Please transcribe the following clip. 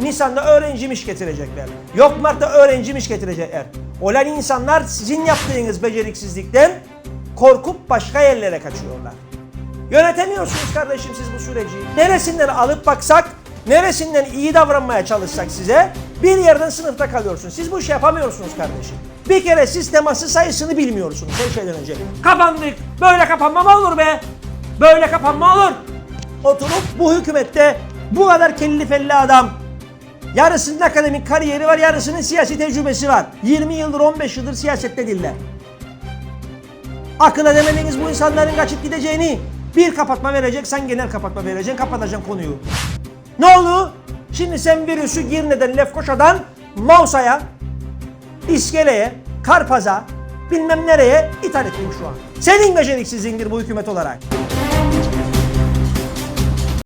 Nisan'da öğrencimiş getirecekler. Yok Mart'ta öğrencimiş getirecekler. Olan insanlar sizin yaptığınız beceriksizlikten korkup başka yerlere kaçıyorlar. Yönetemiyorsunuz kardeşim siz bu süreci. Neresinden alıp baksak, neresinden iyi davranmaya çalışsak size bir yerden sınıfta kalıyorsunuz. Siz bu işi yapamıyorsunuz kardeşim. Bir kere siz teması sayısını bilmiyorsunuz her şeyden önce. Kapandık. Böyle kapanma mı olur be? Böyle kapanma olur. Oturup bu hükümette bu kadar kelli felli adam Yarısının akademik kariyeri var, yarısının siyasi tecrübesi var. 20 yıldır, 15 yıldır siyasette diller. Akıl edemediniz bu insanların kaçıp gideceğini. Bir kapatma vereceksen genel kapatma vereceksin, kapatacaksın konuyu. Ne oldu? Şimdi sen virüsü Girne'den, Lefkoşa'dan Mausa'ya, İskele'ye, Karpaz'a, bilmem nereye ithal ettin şu an. Senin beceriksizliğindir bu hükümet olarak.